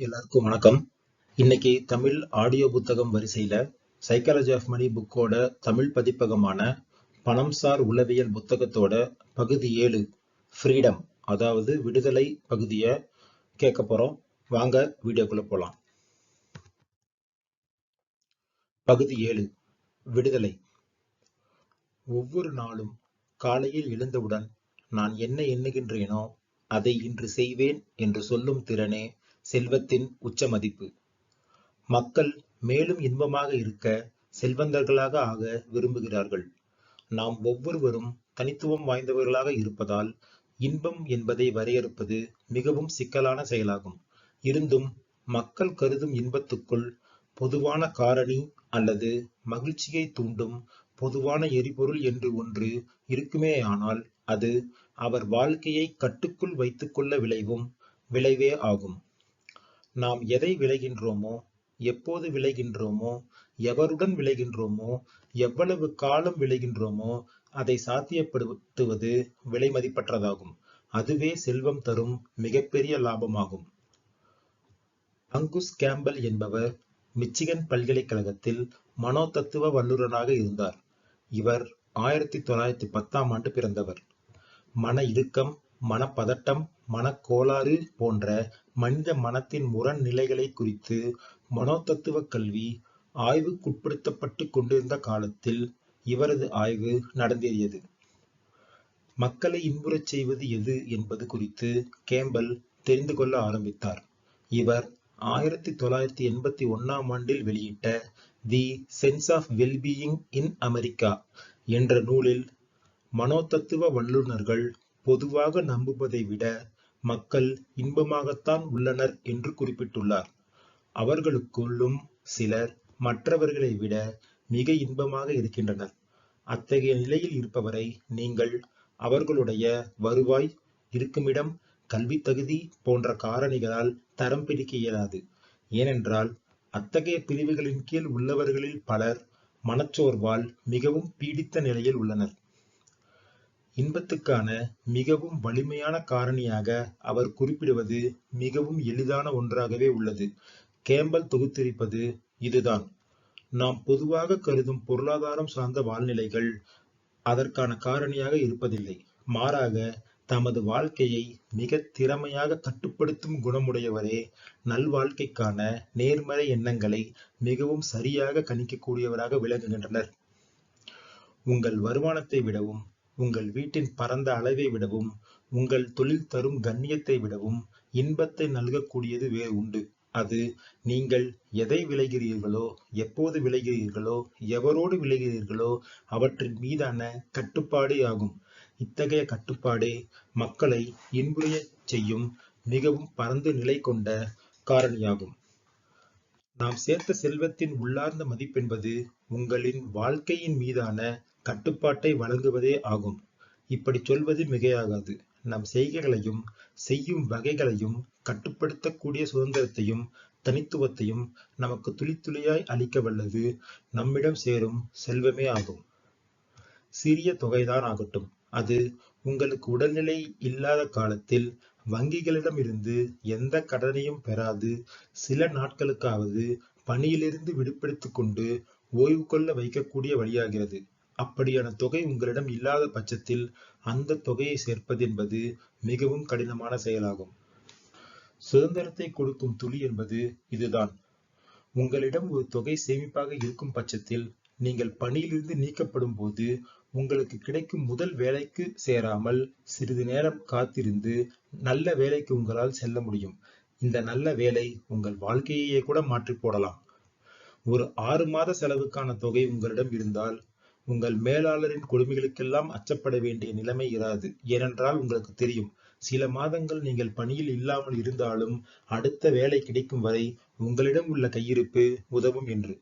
எல்லாருக்கும் வணக்கம். இன்னைக்கு தமிழ் ஆடியோ புத்தகம் வரிசையில சைக்காலஜி ஆஃப் மணி புக்கோட தமிழ் பதிப்பகமான பணம் சார் உளவியல் புத்தகத்தோட பகுதி ஏழு ஃப்ரீடம் அதாவது விடுதலை பகுதியை கேட்க போறோம். வாங்க வீடியோக்குள்ள போலாம். பகுதி ஏழு விடுதலை. ஒவ்வொரு நாளும் காலையில் எழுந்தவுடன் நான் என்ன எண்ணுகின்றேனோ அதை இன்று செய்வேன் என்று சொல்லும் திறனே செல்வத்தின் உச்ச மதிப்பு மக்கள் மேலும் இன்பமாக இருக்க செல்வந்தர்களாக ஆக விரும்புகிறார்கள். நாம் ஒவ்வொருவரும் தனித்துவம் வாய்ந்தவர்களாக இருப்பதால் இன்பம் என்பதை வரையறுப்பது மிகவும் சிக்கலான செயலாகும். இருந்தும் மக்கள் கருதும் இன்பத்துக்குள் பொதுவான காரணி அல்லது மகிழ்ச்சியை தூண்டும் பொதுவான எரிபொருள் என்று ஒன்று இருக்குமேயானால் அது அவர் வாழ்க்கையை கட்டுக்குள் வைத்துக்கொள்ள விளைவும் விளைவே ஆகும். நாம் எதை விளைகின்றோமோ எப்போது விளைகின்றோமோ எவருடன் விளைகின்றோமோ எவ்வளவு காலம் விளைகின்றோமோ அதை சாத்தியப்படுத்துவது விலை மதிப்பற்றதாகும். அதுவே செல்வம் தரும் மிகப்பெரிய லாபமாகும். அங்குஸ் கேம்பல் என்பவர் மிச்சிகன் பல்கலைக்கழகத்தில் மனோதத்துவ வல்லுநராக இருந்தார். இவர் ஆயிரத்தி தொள்ளாயிரத்தி பத்தாம் ஆண்டு பிறந்தவர். மன இறுக்கம் மனப்பதட்டம் மனக்கோளாறு போன்ற மனித மனத்தின் முரண் நிலைகளை குறித்து மனோதத்துவ கல்வி ஆய்வுக்குட்படுத்தப்பட்டு கொண்டிருந்த காலத்தில் இவரது ஆய்வு நடந்தேறியது. மக்களை இன்புறச் செய்வது எது என்பது குறித்து கேம்பல் தெரிந்து கொள்ள ஆரம்பித்தார். இவர் ஆயிரத்தி தொள்ளாயிரத்தி எண்பத்தி ஒன்னாம் ஆண்டில் வெளியிட்ட the sense of wellbeing in America என்ற நூலில் மனோதத்துவ வல்லுநர்கள் பொதுவாக நம்புவதை விட மக்கள் இன்பமாகத்தான் உள்ளனர் என்று குறிப்பிட்டுள்ளார். அவர்களுக்குள்ளும் சிலர் மற்றவர்களை விட மிக இன்பமாக இருக்கின்றனர். அத்தகைய நிலையில் இருப்பவரை நீங்கள் அவர்களுடைய வருவாய் இருக்குமிடம் கல்வி தகுதி போன்ற காரணிகளால் தரம் பிடிக்க இயலாது. ஏனென்றால் அத்தகைய பிரிவுகளின் கீழ் உள்ளவர்களில் பலர் மனச்சோர்வால் மிகவும் பீடித்த நிலையில் உள்ளனர். இன்பத்துக்கான மிகவும் வலிமையான காரணியாக அவர் குறிப்பிடுவது மிகவும் எளிதான ஒன்றாகவே உள்ளது. கேம்பல் தொகுத்திருப்பது இதுதான். நாம் பொதுவாக கருதும் பொருளாதாரம் சார்ந்த வாழ்நிலைகள் அதற்கான காரணியாக இருப்பதில்லை. மாறாக தமது வாழ்க்கையை மிக திறமையாக கட்டுப்படுத்தும் குணமுடையவரே நல்வாழ்க்கைக்கான நேர்மறை எண்ணங்களை மிகவும் சரியாக கணிக்கக்கூடியவராக விளங்குகின்றனர். உங்கள் வருமானத்தை விடவும் உங்கள் வீட்டின் பரந்த அளவை விடவும் உங்கள் தொழில் தரும் கண்ணியத்தை விடவும் இன்பத்தை நல்கக்கூடியது வேறு உண்டு. அது நீங்கள் எதை விளைகிறீர்களோ எப்போது விளைகிறீர்களோ எவரோடு விளைகிறீர்களோ அவற்றின் மீதான கட்டுப்பாடே ஆகும். இத்தகைய கட்டுப்பாடே மக்களை இன்புடைய செய்யும் மிகவும் பரந்து நிலை கொண்ட காரணியாகும். நாம் சேர்த்த செல்வத்தின் உள்ளார்ந்த மதிப்பென்பது உங்களின் வாழ்க்கையின் மீதான கட்டுப்பாட்டை வழங்குவதே ஆகும். இப்படி சொல்வது மிகையாகாது. நம் செய்கைகளையும் செய்யும் வகைகளையும் கட்டுப்படுத்தக்கூடிய சுதந்திரத்தையும் தனித்துவத்தையும் நமக்கு துளி துளியாய் அளிக்க வல்லது நம்மிடம் சேரும் செல்வமே ஆகும். சிறிய தொகைதான் ஆகட்டும். அது உங்களுக்கு உடல்நிலை இல்லாத காலத்தில் வங்கிகளிடம் இருந்து எந்த கடனையும் பெறாது. சில நாட்களுக்காவது பணியிலிருந்து விடுபடுத்திக் கொண்டு ஓய்வு கொள்ள வைக்கக்கூடிய வழியாகிறது. அப்படியான தொகை உங்களிடம் இல்லாத பட்சத்தில் அந்த தொகையை சேர்ப்பது என்பது மிகவும் கடினமான செயலாகும். சுதந்திரத்தை கொடுக்கும் துளி என்பது இதுதான். உங்களிடம் ஒரு தொகை சேமிப்பாக இருக்கும் பட்சத்தில் நீங்கள் பணியிலிருந்து நீக்கப்படும் போது உங்களுக்கு கிடைக்கும் முதல் வேலைக்கு சேராமல் சிறிது நேரம் காத்திருந்து நல்ல வேலைக்கு உங்களால் செல்ல முடியும். இந்த நல்ல வேலை உங்கள் வாழ்க்கையே கூட மாற்றி போடலாம். ஒரு ஆறு மாத செலவுக்கான தொகை உங்களிடம் இருந்தால் உங்கள் மேலாளரின் கொடுமைகளுக்கெல்லாம் அச்சப்பட வேண்டிய நிலைமை இராது. ஏனென்றால் உங்களுக்கு தெரியும் சில மாதங்கள் நீங்கள் பணியில் இல்லாமல் இருந்தாலும் அடுத்த வேலை கிடைக்கும் வரை உங்களிடம் உள்ள கையிருப்பு உதவும் என்று.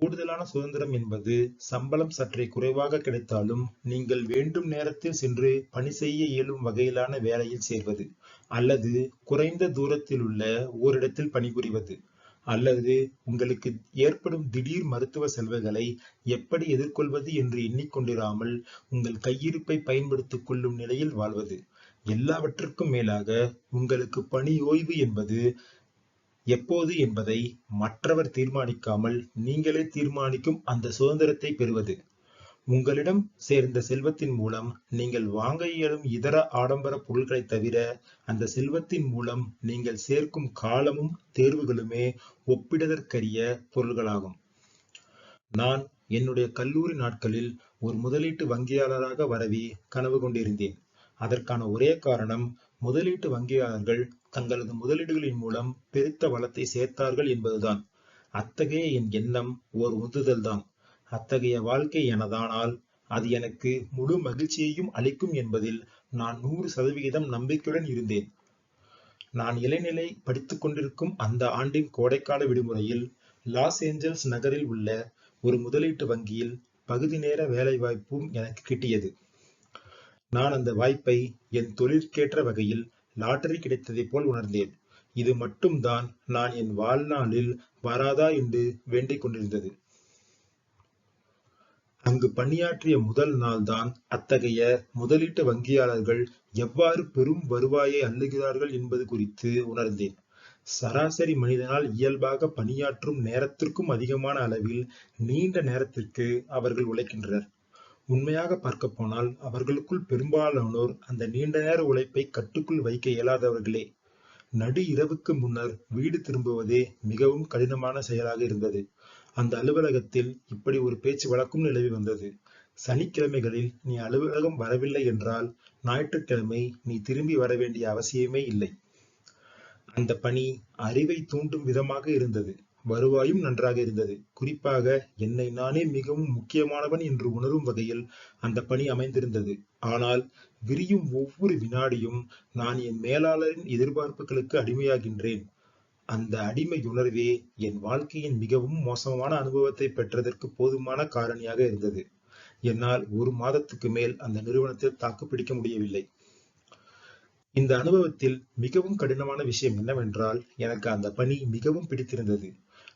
கூடுதலான சுதந்திரம் என்பது சம்பளம் சற்றே குறைவாக கிடைத்தாலும் நீங்கள் வேண்டும் நேரத்தில் சென்று பணி செய்ய இயலும் வகையிலான வேலையில் சேர்வது அல்லது குறைந்த தூரத்தில் உள்ள ஓரிடத்தில் பணிபுரிவது. அல்லது உங்களுக்கு ஏற்படும் திடீர் மருத்துவ செலவுகளை எப்படி எதிர்கொள்வது என்று எண்ணிக்கொண்டிராமல் உங்கள் கையிருப்பை பயன்படுத்திக் கொள்ளும் நிலையில் வாழ்வது. எல்லாவற்றுக்கும் மேலாக உங்களுக்கு பணி ஓய்வு என்பது எப்போது என்பதை மற்றவர் தீர்மானிக்காமல் நீங்களே தீர்மானிக்கும் அந்த சுதந்திரத்தை பெறுவது. உங்களிடம் சேர்ந்த செல்வத்தின் மூலம் நீங்கள் வாங்க இயலும் இதர ஆடம்பர பொருட்களை தவிர அந்த செல்வத்தின் மூலம் நீங்கள் சேர்க்கும் காலமும் தேர்வுகளுமே ஒப்பிடுதற்கரிய பொருள்களாகும். நான் என்னுடைய கல்லூரி நாட்களில் ஒரு முதலீட்டு வங்கியாளராக வரவி கனவு கொண்டிருந்தேன். அதற்கான ஒரே காரணம் முதலீட்டு வங்கியாளர்கள் தங்களது முதலீடுகளின் மூலம் பெருத்த வளத்தை சேர்த்தார்கள் என்பதுதான். அத்தகைய என் எண்ணம் ஓர் உந்துதல்தான். அத்தகைய வாழ்க்கை எனதானால் அது எனக்கு முழு மகிழ்ச்சியையும் அளிக்கும் என்பதில் நான் நூறு சதவிகிதம் நம்பிக்கையுடன் இருந்தேன். நான் இளநிலை படித்துக் கொண்டிருக்கும் அந்த ஆண்டின் கோடைக்கால விடுமுறையில் லாஸ் ஏஞ்சல்ஸ் நகரில் உள்ள ஒரு முதலீட்டு வங்கியில் பகுதி நேர வேலை வாய்ப்பும் எனக்கு கிட்டியது. நான் அந்த வாய்ப்பை என் தொழிற்கேற்ற வகையில் லாட்டரி கிடைத்ததைப் போல் உணர்ந்தேன். இது மட்டும்தான் நான் என் வாழ்நாளில் வராதா என்று வேண்டிக் கொண்டிருந்தது. அங்கு பணியாற்றிய முதல் நாள்தான் அத்தகைய முதலீட்டு வங்கியாளர்கள் எவ்வாறு பெரும் வருவாயை அள்ளுகிறார்கள் என்பது குறித்து உணர்ந்தேன். சராசரி மனிதனால் இயல்பாக பணியாற்றும் நேரத்திற்கும் அதிகமான அளவில் நீண்ட நேரத்திற்கு அவர்கள் உழைக்கின்றனர். உண்மையாக பார்க்க போனால் அவர்களுக்குள் பெரும்பாலானோர் அந்த நீண்ட நேர உழைப்பை கட்டுக்குள் வைக்க இயலாதவர்களே. நடு இரவுக்கு முன்னர் வீடு திரும்புவதே மிகவும் கடினமான செயலாக இருந்தது. அந்த அலுவலகத்தில் இப்படி ஒரு பேச்சு வழக்கும் நிலவி வந்தது. சனிக்கிழமைகளில் நீ அலுவலகம் வரவில்லை என்றால் ஞாயிற்றுக்கிழமை நீ திரும்பி வர வேண்டிய அவசியமே இல்லை. அந்த பணி அறிவை தூண்டும் விதமாக இருந்தது. வருவாயும் நன்றாக இருந்தது. குறிப்பாக என்னை நானே மிகவும் முக்கியமானவன் என்று உணரும் வகையில் அந்த பணி அமைந்திருந்தது. ஆனால் விரியும் ஒவ்வொரு வினாடியும் நான் என் மேலாளரின் எதிர்பார்ப்புகளுக்கு அடிமையாகின்றேன். அந்த அடிமை உணர்வே என் வாழ்க்கையின் மிகவும் மோசமான அனுபவத்தை பெற்றதற்கு போதுமான காரணியாக இருந்தது. என்னால் ஒரு மாதத்துக்கு மேல் அந்த நிறுவனத்தில் தாக்குப்பிடிக்க முடியவில்லை. இந்த அனுபவத்தில் மிகவும் கடினமான விஷயம் என்னவென்றால் எனக்கு அந்த பணி மிகவும் பிடித்திருந்தது.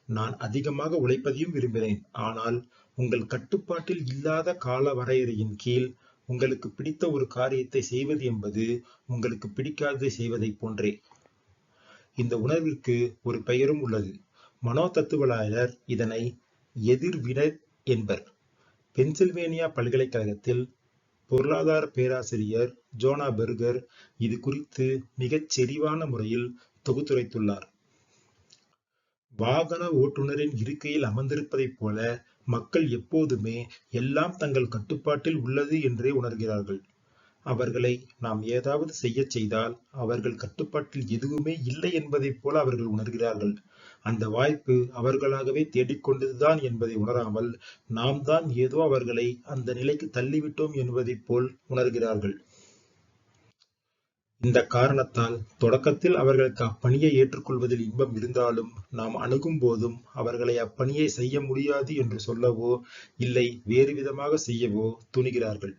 நான் அதிகமாக உழைப்பதையும் விரும்பினேன். ஆனால் உங்கள் கட்டுப்பாட்டில் இல்லாத கால வரையறையின் கீழ் உங்களுக்கு பிடித்த ஒரு காரியத்தை செய்வது என்பது உங்களுக்கு பிடிக்காததை செய்வதை போன்றே. இந்த உணர்விற்கு ஒரு பெயரும் உள்ளது. மனோ தத்துவலாளர் இதனை எதிர்வினை என்பர். பென்சில்வேனியா பல்கலைக்கழகத்தில் பொருளாதார பேராசிரியர் ஜோனா பெர்கர் இது குறித்து மிகச் செறிவான முறையில் தொகுத்துரைத்துள்ளார். வாகன ஓட்டுநரின் இருக்கையில் அமர்ந்திருப்பதைப் போல மக்கள் எப்போதுமே எல்லாம் தங்கள் கட்டுப்பாட்டில் உள்ளது என்றே உணர்கிறார்கள். அவர்களை நாம் ஏதாவது செய்யச் செய்தால் அவர்கள் கட்டுப்பாட்டில் எதுவுமே இல்லை என்பதைப் போல அவர்கள் உணர்கிறார்கள். அந்த வாய்ப்பு அவர்களாகவே தேடிக்கொண்டதுதான் என்பதை உணராமல் நாம் தான் ஏதோ அவர்களை அந்த நிலைக்கு தள்ளிவிட்டோம் என்பதைப் போல் உணர்கிறார்கள். இந்த காரணத்தால் தொடக்கத்தில் அவர்களுக்கு அப்பணியை ஏற்றுக்கொள்வதில் இன்பம் இருந்தாலும் நாம் அணுகும் போதும் அவர்களை அப்பணியை செய்ய முடியாது என்று சொல்லவோ இல்லை வேறு விதமாக செய்யவோ துணிகிறார்கள்.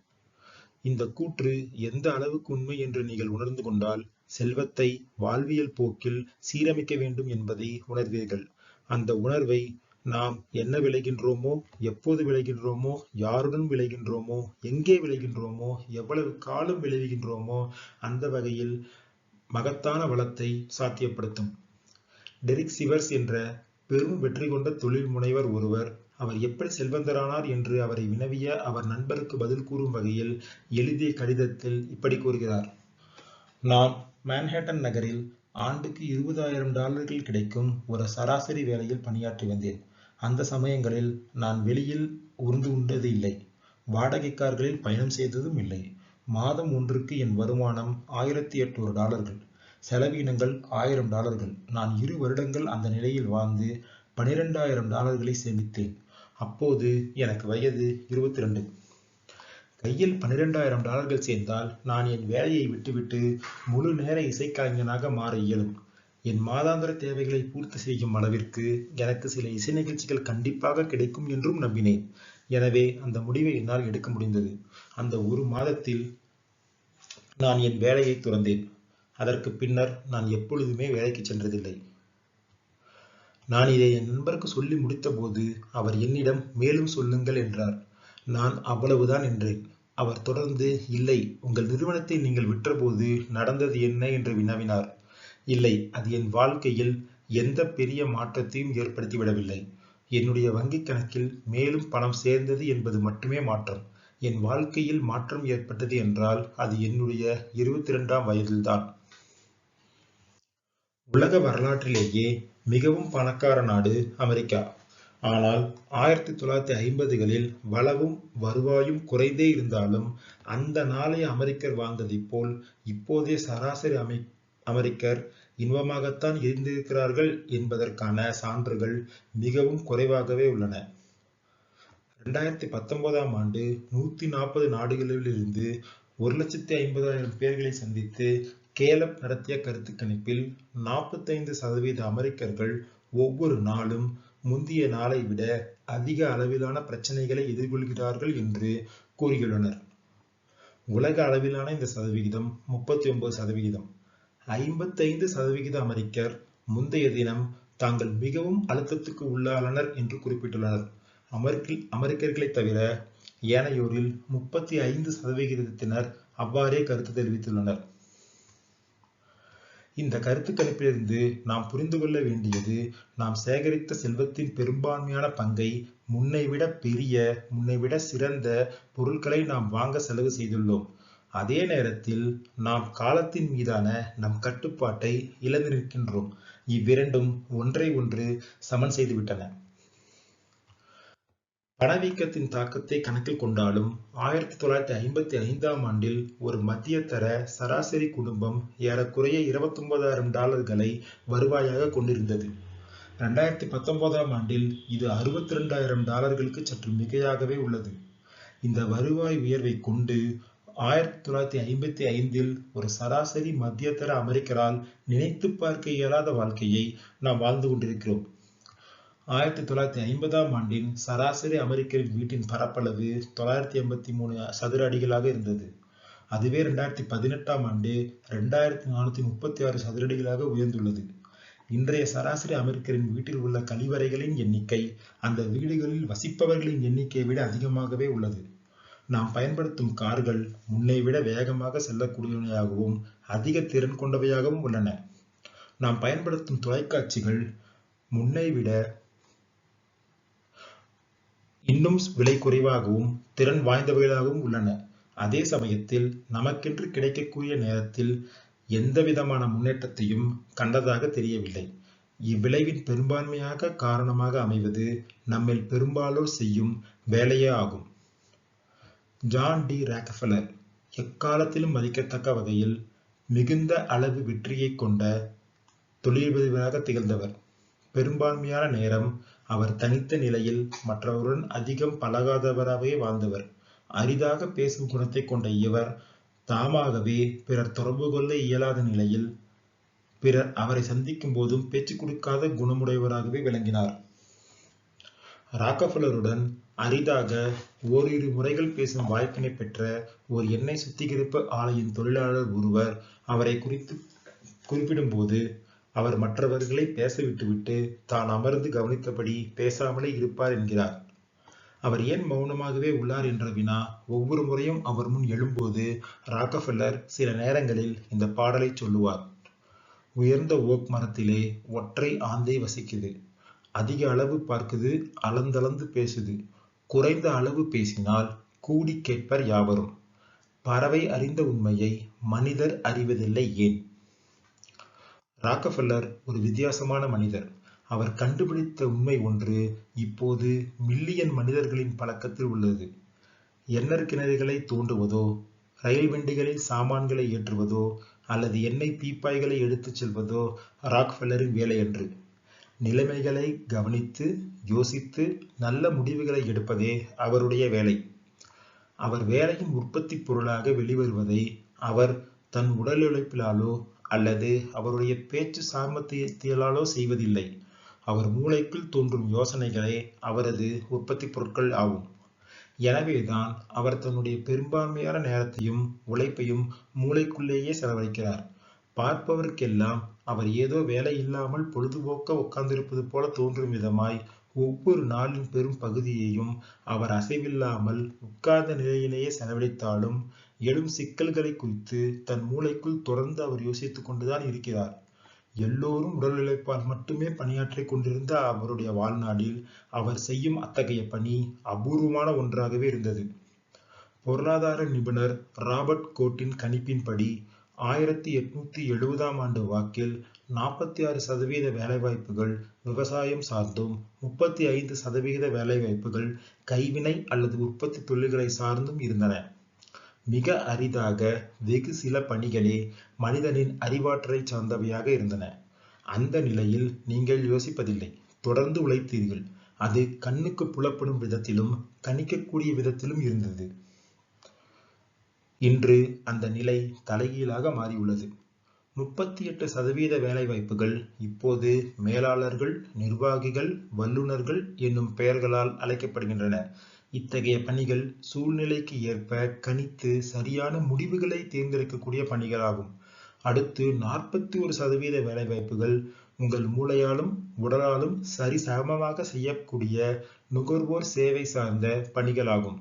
இந்த கூற்று எந்த அளவுக்கு உண்மை என்று நீங்கள் உணர்ந்து கொண்டால் செல்வத்தை வாழ்வியல் போக்கில் சீரமைக்க வேண்டும் என்பதை உணர்வீர்கள். அந்த உணர்வை நாம் என்ன விளைகின்றோமோ எப்போது விளைகின்றோமோ யாருடன் விளைகின்றோமோ எங்கே விளைகின்றோமோ எவ்வளவு காலம் விளைவுகின்றோமோ அந்த வகையில் மகத்தான வளத்தை சாத்தியப்படுத்தும். டெரிக் சிவர்ஸ் என்ற பெரும் வெற்றி கொண்ட தொழில் முனைவர் ஒருவர் அவர் எப்படி செல்வந்தரானார் என்று அவரை வினவிய அவர் நண்பருக்கு பதில் கூறும் வகையில் எழுதிய கடிதத்தில் இப்படி கூறுகிறார். நான் மேன்ஹேட்டன் நகரில் ஆண்டுக்கு இருபதாயிரம் டாலர்கள் கிடைக்கும் ஒரு சராசரி வேலையில் பணியாற்றி வந்தேன். அந்த சமயங்களில் நான் வெளியில் உருந்து உண்டது இல்லை. வாடகை கார்களில் பயணம் செய்ததும் இல்லை. மாதம் ஒன்றுக்கு என் வருமானம் ஆயிரத்தி எட்நூறு டாலர்கள். செலவீனங்கள் ஆயிரம் டாலர்கள். நான் இரு வருடங்கள் அந்த நிலையில் வாழ்ந்து பனிரெண்டாயிரம் டாலர்களை சேமித்தேன். அப்போது எனக்கு வயது இருபத்தி ரெண்டு கையில் பன்னிரெண்டாயிரம் டாலர்கள் சேர்ந்தால் நான் என் வேலையை விட்டுவிட்டு முழு நேர இசைக்கலைஞனாக மாற இயலும். என் மாதாந்திர தேவைகளை பூர்த்தி செய்யும் அளவிற்கு எனக்கு சில இசை நிகழ்ச்சிகள் கண்டிப்பாக கிடைக்கும் என்றும் நம்பினேன். எனவே அந்த முடிவை என்னால் எடுக்க முடிந்தது. அந்த ஒரு மாதத்தில் நான் என் வேலையை துறந்தேன். அதற்கு பின்னர் நான் எப்பொழுதுமே வேலைக்கு சென்றதில்லை. நான் இதை என் நண்பருக்கு சொல்லி முடித்தபோது அவர் என்னிடம் மேலும் சொல்லுங்கள் என்றார். நான் அவ்வளவுதான் என்றேன். அவர் தொடர்ந்து இல்லை உங்கள் நிறுவனத்தை நீங்கள் விற்றபோது நடந்தது என்ன? என்று வினவினார். இல்லை அது என் வாழ்க்கையில் எந்த பெரிய மாற்றத்தையும் ஏற்படுத்திவிடவில்லை என்னுடைய வங்கிக் கணக்கில் மேலும் பணம் சேர்ந்தது என்பது மட்டுமே மாற்றம். என் வாழ்க்கையில் மாற்றம் ஏற்பட்டது என்றால் அது என்னுடைய இருபத்தி இரண்டாம் வயதில்தான். உலக வரலாற்றிலேயே மிகவும் பணக்கார நாடு அமெரிக்கா. ஆனால் ஆயிரத்தி தொள்ளாயிரத்தி ஐம்பதுகளில் வளவும் வருவாயும் குறைந்தே இருந்தாலும் அந்த நாளைய அமெரிக்கர் வாழ்ந்ததைப் போல் இப்போதைய சராசரி அமை அமெரிக்கர் இன்பமாகத்தான் இருந்திருக்கிறார்கள் என்பதற்கான சான்றுகள் மிகவும் குறைவாகவே உள்ளன. ரெண்டாயிரத்தி பத்தொன்பதாம் ஆண்டு நூத்தி நாற்பது நாடுகளிலிருந்து ஒரு லட்சத்தி ஐம்பதாயிரம் பேர்களை சந்தித்து கேலப் நடத்திய கருத்து கணிப்பில் நாற்பத்தைந்து சதவீத அமெரிக்கர்கள் ஒவ்வொரு நாளும் முந்தைய நாளை விட அதிக அளவிலான பிரச்சனைகளை எதிர்கொள்கிறார்கள் என்று கூறியுள்ளனர். உலக அளவிலான இந்த சதவிகிதம் முப்பத்தி ஒன்பது சதவிகிதம். ஐம்பத்தைந்து சதவிகித அமெரிக்கர் முந்தைய தினம் தாங்கள் மிகவும் அழுத்தத்துக்கு உள்ளாளனர் என்று குறிப்பிட்டுள்ளனர். அமெரிக்க அமெரிக்கர்களை தவிர ஏனையோரில் முப்பத்தி ஐந்து சதவிகிதத்தினர் அவ்வாறே கருத்து தெரிவித்துள்ளனர். இந்த கருத்துக்கணிப்பிலிருந்து நாம் புரிந்து கொள்ள வேண்டியது நாம் சேகரித்த செல்வத்தின் பெரும்பான்மையான பங்கை முன்னைவிட பெரிய முன்னைவிட சிறந்த பொருட்களை நாம் வாங்க செலவு செய்துள்ளோம். அதே நேரத்தில் நாம் காலத்தின் மீதான நம் கட்டுப்பாட்டை இழந்து நிற்கின்றோம் இவ்விரண்டும் ஒன்றை ஒன்று சமன் செய்துவிட்டன. பணவீக்கத்தின் தாக்கத்தை கணக்கில் கொண்டாலும் ஆயிரத்தி தொள்ளாயிரத்தி ஐம்பத்தி ஐந்தாம் ஆண்டில் ஒரு மத்தியதர சராசரி குடும்பம் ஏறக்குறைய இருபத்தி ஒன்பதாயிரம் டாலர்களை வருவாயாக கொண்டிருந்தது. ரெண்டாயிரத்தி பத்தொன்பதாம் ஆண்டில் இது அறுபத்தி ரெண்டாயிரம் டாலர்களுக்கு சற்று மிகையாகவே உள்ளது. இந்த வருவாய் உயர்வை கொண்டு ஆயிரத்தி தொள்ளாயிரத்தி ஐம்பத்தி ஐந்தில் ஒரு சராசரி மத்தியதர அமெரிக்கரால் நினைத்து பார்க்க இயலாத வாழ்க்கையை நாம் வாழ்ந்து கொண்டிருக்கிறோம். ஆயிரத்தி தொள்ளாயிரத்தி ஐம்பதாம் ஆண்டின் சராசரி அமெரிக்கரின் வீட்டின் பரப்பளவு தொள்ளாயிரத்தி எண்பத்தி மூணு சதுர அடிகளாக இருந்தது. அதுவே ரெண்டாயிரத்தி பதினெட்டாம் ஆண்டு ரெண்டாயிரத்தி நானூத்தி முப்பத்தி ஆறு சதுர அடிகளாக உயர்ந்துள்ளது. இன்றைய சராசரி அமெரிக்கரின் வீட்டில் உள்ள கழிவறைகளின் எண்ணிக்கை அந்த வீடுகளில் வசிப்பவர்களின் எண்ணிக்கையை விட அதிகமாகவே உள்ளது. நாம் பயன்படுத்தும் கார்கள் முன்னை விட வேகமாக செல்லக்கூடியவையாகவும் அதிக திறன் கொண்டவையாகவும் உள்ளன. நாம் பயன்படுத்தும் தொலைக்காட்சிகள் முன்னை விட இன்னும் விலை குறைவாகவும் திறன் வாய்ந்தவைகளாகவும் உள்ளன. அதே சமயத்தில் நமக்கென்று கிடைக்கக்கூடிய நேரத்தில் எந்த விதமான முன்னேற்றத்தையும் கண்டதாக தெரியவில்லை. இவ்விளைவின் பெரும்பான்மையாக காரணமாக அமைவது நம்மில் பெரும்பாலோர் செய்யும் வேலையே ஆகும். ஜான் டி ராக்ஃபலர் எக்காலத்திலும் மதிக்கத்தக்க வகையில் மிகுந்த அளவு வெற்றியை கொண்ட தொழிலதிபராக திகழ்ந்தவர். பெரும்பான்மையான நேரம் அவர் தனித்த நிலையில் மற்றவருடன் அதிகம் பழகாதவராகவே வாழ்ந்தவர். அரிதாக பேசும் குணத்தை கொண்ட இவர் தாமாகவே பிறர் தொடர்பு கொள்ள இயலாத நிலையில் பிறர் அவரை சந்திக்கும் போதும் பேச்சு கொடுக்காத குணமுடையவராகவே விளங்கினார். ராக்கஃபலருடன் அரிதாக ஓரிரு முறைகள் பேசும் வாய்ப்பினை பெற்ற ஒரு எண்ணெய் சுத்திகரிப்பு ஆலையின் தொழிலாளர் ஒருவர் அவரை குறித்து குறிப்பிடும்போது அவர் மற்றவர்களை பேச விட்டுவிட்டு தான் அமர்ந்து கவனித்தபடி பேசாமலே இருப்பார் என்கிறார். அவர் ஏன் மௌனமாகவே உள்ளார் என்ற வினா ஒவ்வொரு முறையும் அவர் முன் எழும்போது ராக்கஃபெல்லர் சில நேரங்களில் இந்த பாடலை சொல்லுவார். உயர்ந்த ஓக் மரத்திலே ஒற்றை ஆந்தை வசிக்குது. அதிக அளவு பார்க்குது அளந்தளந்து பேசுது. குறைந்த அளவு பேசினால் கூடி கேட்பர் யாவரும். பறவை அறிந்த உண்மையை மனிதர் அறிவதில்லை ஏன்? ராக்கஃபெல்லர் ஒரு வித்தியாசமான மனிதர். அவர் கண்டுபிடித்த உண்மை ஒன்று இப்போது மில்லியன் மனிதர்களின் பழக்கத்தில் உள்ளது. எண்ணெய் கிணறுகளை தோண்டுவதோ ரயில் வண்டிகளில் சாமான்களை ஏற்றுவதோ அல்லது எண்ணெய் பீப்பாய்களை எடுத்துச் செல்வதோ ராக்ஃபெல்லரின் வேலையன்று. நிலைமைகளை கவனித்து யோசித்து நல்ல முடிவுகளை எடுப்பதே அவருடைய வேலை. அவர் வேலையின் உற்பத்தி பொருளாக வெளிவருவதை அவர் தன் உடல் உழைப்பிலாலோ அல்லது அவருடைய பேச்சு சாமர்த்தியத்திலாலோ செய்வதில்லை. அவர் மூளைக்குள் தோன்றும் யோசனைகளே அவரது உற்பத்தி பொருட்கள் ஆகும். எனவேதான் அவர் தன்னுடைய பெரும்பான்மையான நேரத்தையும் உழைப்பையும் மூளைக்குள்ளேயே செலவழிக்கிறார். பார்ப்பவருக்கெல்லாம் அவர் ஏதோ வேலை இல்லாமல் பொழுதுபோக்க உட்கார்ந்திருப்பது போல தோன்றும் விதமாய் ஒவ்வொரு நாளின் பெரும் பகுதியையும் அவர் அசைவில்லாமல் உட்கார்ந்த நிலையிலேயே செலவழித்தாலும் எழும் சிக்கல்களை குறித்து தன் மூளைக்குள் தொடர்ந்து அவர் யோசித்துக் கொண்டுதான் இருக்கிறார். எல்லோரும் உடல் உழைப்பால் மட்டுமே பணியாற்றிக் கொண்டிருந்த அவருடைய வாழ்நாளில் அவர் செய்யும் அத்தகைய பணி அபூர்வமான ஒன்றாகவே இருந்தது. பொருளாதார நிபுணர் ராபர்ட் கோட்டின் கணிப்பின்படி ஆயிரத்தி எட்நூத்தி எழுபதாம் ஆண்டு வாக்கில் நாற்பத்தி ஆறு சதவீத வேலைவாய்ப்புகள் விவசாயம் சார்ந்தும் முப்பத்தி ஐந்து சதவிகித வேலைவாய்ப்புகள் கைவினை அல்லது உற்பத்தி தொழில்களை சார்ந்தும் இருந்தன. மிக அரிதாக வெகு சில பணிகளே மனிதனின் அறிவாற்றலை சார்ந்தவையாக இருந்தன. அந்த நிலையில் நீங்கள் யோசிப்பதில்லை. தொடர்ந்து உழைத்தீர்கள். அது கண்ணுக்கு புலப்படும் விதத்திலும் கணிக்கக்கூடிய விதத்திலும் இருந்தது. இன்று அந்த நிலை தலைகீழாக மாறியுள்ளது. முப்பத்தி எட்டு சதவீத வேலைவாய்ப்புகள் இப்போது மேலாளர்கள் நிர்வாகிகள் வல்லுநர்கள் என்னும் பெயர்களால் அழைக்கப்படுகின்றன. இத்தகைய பணிகள் சூழ்நிலைக்கு ஏற்ப கணித்து சரியான முடிவுகளை தேர்ந்தெடுக்கக்கூடிய பணிகளாகும். அடுத்து நாற்பத்தி ஒரு சதவீத வேலைவாய்ப்புகள் உங்கள் மூளையாலும் உடலாலும் சரி சமமாக செய்யக்கூடிய நுகர்வோர் சேவை சார்ந்த பணிகளாகும்.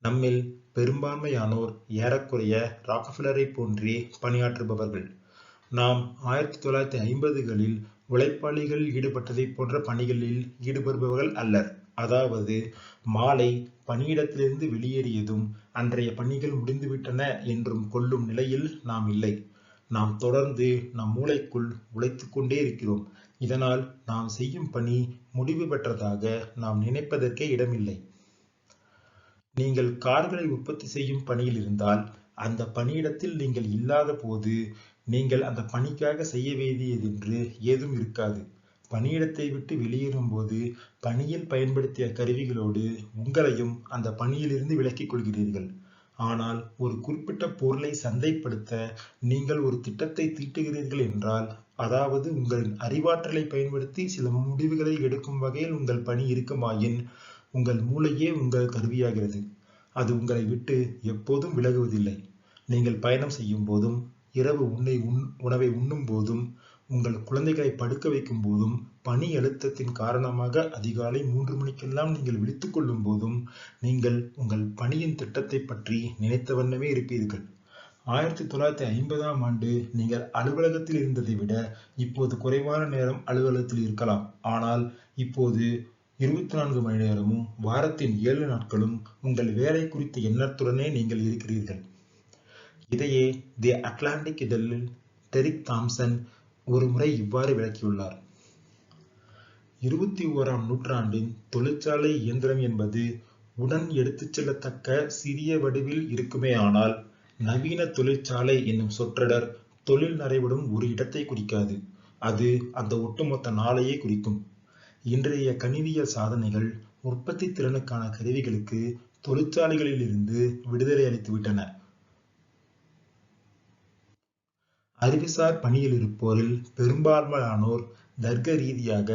நம்மில் பெரும்பான்மையானோர் ஏறக்குறைய ராக்கஃபெல்லரை போன்றே பணியாற்றுபவர்கள். நாம் ஆயிரத்தி தொள்ளாயிரத்தி ஐம்பதுகளில் உழைப்பாளிகள் ஈடுபட்டதை போன்ற பணிகளில் ஈடுபடுபவர்கள் அல்லர். அதாவது மாலை பணியிடத்திலிருந்து வெளியேறியதும் அன்றைய பணிகள் முடிந்துவிட்டன என்றும் கொள்ளும் நிலையில் நாம் இல்லை. நாம் தொடர்ந்து நம் மூளைக்குள் உழைத்துக் கொண்டே இருக்கிறோம். இதனால் நாம் செய்யும் பணி முடிவு பெற்றதாக நாம் நினைப்பதற்கே இடமில்லை. நீங்கள் கார்களை உற்பத்தி செய்யும் பணியில் இருந்தால் அந்த பணியிடத்தில் நீங்கள் இல்லாத போது நீங்கள் அந்த பணிக்காக செய்ய வேண்டியதென்று ஏதும் இருக்காது. பணியிடத்தை விட்டு வெளியேறும் போது பணியில் பயன்படுத்திய கருவிகளோடு உங்களையும் அந்த பணியிலிருந்து விலக்கிக் கொள்கிறீர்கள். ஆனால் ஒரு குறிப்பிட்ட பொருளை சந்தைப்படுத்த நீங்கள் ஒரு திட்டத்தை தீட்டுகிறீர்கள் என்றால் அதாவது உங்களின் அறிவாற்றலை பயன்படுத்தி சில முடிவுகளை எடுக்கும் வகையில் உங்கள் பணி இருக்குமாயின் உங்கள் மூளையே உங்கள் கருவியாகிறது. அது உங்களை விட்டு எப்போதும் விலகுவதில்லை. நீங்கள் பயணம் செய்யும் போதும் இரவு உன்னை உண் உணவை உண்ணும் போதும் உங்கள் குழந்தைகளை படுக்க வைக்கும் போதும் பணி அழுத்தத்தின் காரணமாக அதிகாலை மூன்று மணிக்கெல்லாம் நீங்கள் விழித்துக் கொள்ளும் போதும் நீங்கள் உங்கள் பணியின் திட்டத்தை பற்றி நினைத்த வண்ணமே இருப்பீர்கள். ஆயிரத்தி தொள்ளாயிரத்தி ஐம்பதாம் ஆண்டு நீங்கள் அலுவலகத்தில் இருந்ததை விட இப்போது குறைவான நேரம் அலுவலகத்தில் இருக்கலாம். ஆனால் இப்போது இருபத்தி நான்கு மணி நேரமும் வாரத்தின் ஏழு நாட்களும் உங்கள் வேலை குறித்த எண்ணத்துடனே நீங்கள் இருக்கிறீர்கள். இதையே தி அட்லாண்டிக் இதழில் டெரிக் தாம்சன் ஒருமுறை இவ்வாறு விளக்கியுள்ளார். இருபத்தி ஓராம் நூற்றாண்டின் தொழிற்சாலை இயந்திரம் என்பது உடன் எடுத்துச் செல்லத்தக்க சிறிய வடிவில் இருக்குமே ஆனால் நவீன தொழிற்சாலை என்னும் சொற்றொடர் தொழில் நடைபெறும் ஒரு இடத்தை குறிக்காது. அது அந்த ஒட்டுமொத்த நாளையே குறிக்கும். இன்றைய கணினியல் சாதனைகள் உற்பத்தி திறனுக்கான கருவிகளுக்கு தொழிற்சாலைகளிலிருந்து விடுதலை அளித்துவிட்டன. அறிவுசார் பணியில் இருப்போரில் பெரும்பான்மையானோர் தர்க்க ரீதியாக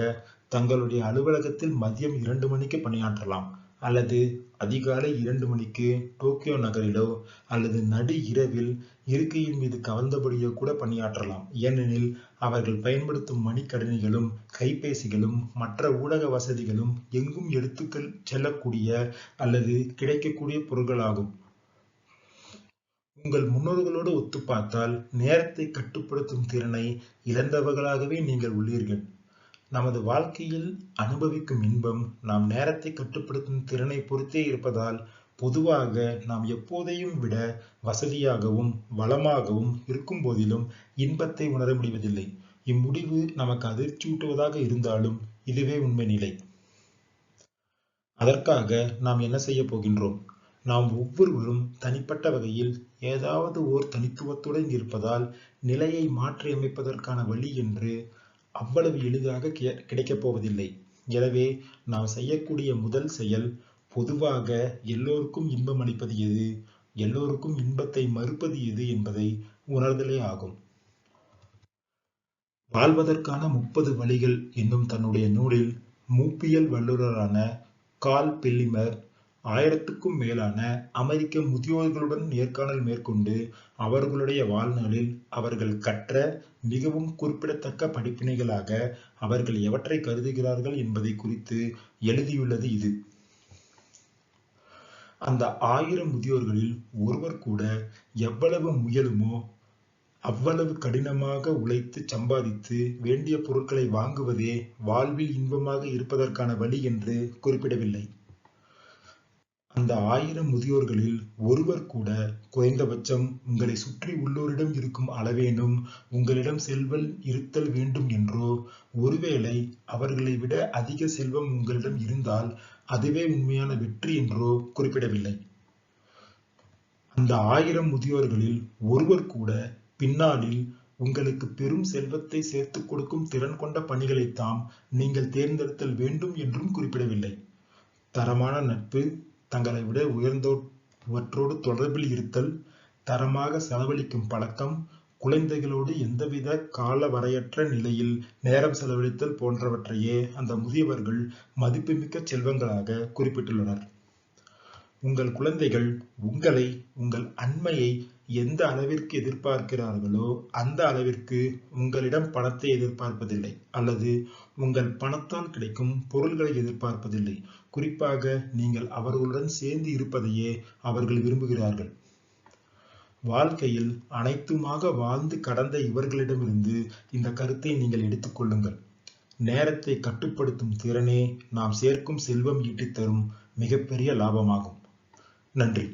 தங்களுடைய அலுவலகத்தில் மதியம் இரண்டு மணிக்கு பணியாற்றலாம் அல்லது அதிகாலை இரண்டு மணிக்கு டோக்கியோ நகரிலோ அல்லது நடு இரவில் இருக்கையின் மீது கவர்ந்தபடியோ கூட பணியாற்றலாம். ஏனெனில் அவர்கள் பயன்படுத்தும் மணிக்கடனிகளும் கைபேசிகளும் மற்ற ஊடக வசதிகளும் எங்கும் எடுத்துக்கள் செல்லக்கூடிய அல்லது கிடைக்கக்கூடிய பொருட்களாகும் உங்கள் முன்னோர்களோடு ஒத்து பார்த்தால் நேரத்தை கட்டுப்படுத்தும் திறனை இழந்தவர்களாகவே நீங்கள் உள்ளீர்கள். நமது வாழ்க்கையில் அனுபவிக்கும் இன்பம் நாம் நேரத்தை கட்டுப்படுத்தும் திறனை பொறுத்தே இருப்பதால் பொதுவாக நாம் எப்போதையும் விட வசதியாகவும் வளமாகவும் இருக்கும் போதிலும் இன்பத்தை உணர முடிவதில்லை. இம்முடிவு நமக்கு அதிர்ச்சியூட்டுவதாக இருந்தாலும் இதுவே உண்மை நிலை. அதற்காக நாம் என்ன செய்ய போகின்றோம்? நாம் ஒவ்வொருவரும் தனிப்பட்ட வகையில் ஏதாவது ஓர் தனித்துவத்துடன் இருப்பதால் நிலையை மாற்றியமைப்பதற்கான வழி என்று அவ்வளவு எளிதாக கிடைக்கப் போவதில்லை. எனவே நாம் செய்யக்கூடிய முதல் செயல் பொதுவாக எல்லோருக்கும் இன்பம் அளிப்பது எது? எல்லோருக்கும் இன்பத்தை மறுப்பது எது என்பதை உணர்தலே ஆகும். வாழ்வதற்கான முப்பது வழிகள் என்னும் தன்னுடைய நூலில் மூப்பியல் வல்லுநரான கால் பில்லிமர் ஆயிரத்துக்கும் மேலான அமெரிக்க முதியோர்களுடன் நேர்காணல் மேற்கொண்டு அவர்களுடைய வாழ்நாளில் அவர்கள் கற்ற மிகவும் குறிப்பிடத்தக்க படிப்பினைகளாக அவர்கள் எவற்றை கருதுகிறார்கள் என்பதை குறித்து எழுதியுள்ளது இது. அந்த ஆயிரம் முதியோர்களில் ஒருவர் கூட எவ்வளவு முயலுமோ அவ்வளவு கடினமாக உழைத்து சம்பாதித்து வேண்டிய பொருட்களை வாங்குவதே வாழ்வில் இன்பமாக இருப்பதற்கான வழி என்று குறிப்பிடவில்லை. அந்த ஆயிரம் முதியோர்களில் ஒருவர் கூட குறைந்தபட்சம் உங்களை சுற்றி உள்ளோரிடம் இருக்கும் அளவேனும் உங்களிடம் செல்வம் இருத்தல் வேண்டும் என்றோ ஒருவேளை அவர்களை விட அதிக செல்வம் உங்களிடம் இருந்தால் அதுவே உண்மையான வெற்றி என்றோ குறிப்பிடவில்லை. அந்த ஆயிரம் முதியோர்களில் ஒருவர் கூட பின்னாளில் உங்களுக்கு பெரும் செல்வத்தை சேர்த்துக் கொடுக்கும் திறன் கொண்ட பணிகளைத்தாம் நீங்கள் தேர்ந்தெடுத்தல் வேண்டும் என்றும் குறிப்பிடவில்லை. தரமான நட்பு தங்களை விட உயர்ந்தோவற்றோடு தொடர்பில் இருத்தல் தரமாக செலவழிக்கும் பழக்கம் குழந்தைகளோடு எந்தவித கால வரையற்ற நிலையில் நேரம் செலவழித்தல் போன்றவற்றையே அந்த முதியவர்கள் மதிப்புமிக்க செல்வங்களாக குறிப்பிட்டுள்ளனர். உங்கள் குழந்தைகள் உங்களை உங்கள் அண்மையை எந்த அளவிற்கு எதிர்பார்க்கிறார்களோ அந்த அளவிற்கு உங்களிடம் பணத்தை எதிர்பார்ப்பதில்லை அல்லது உங்கள் பணத்தால் கிடைக்கும் பொருள்களை எதிர்பார்ப்பதில்லை. குறிப்பாக நீங்கள் அவர்களுடன் சேர்ந்து இருப்பதையே அவர்கள் விரும்புகிறார்கள். வாழ்க்கையில் அனைத்துமாக வாழ்ந்து கடந்த இவர்களிடமிருந்து இந்த கருத்தை நீங்கள் எடுத்துக்கொள்ளுங்கள் நேரத்தை கட்டுப்படுத்தும் திறனே நாம் சேர்க்கும் செல்வம் ஈட்டித்தரும் மிகப்பெரிய லாபமாகும். நன்றி.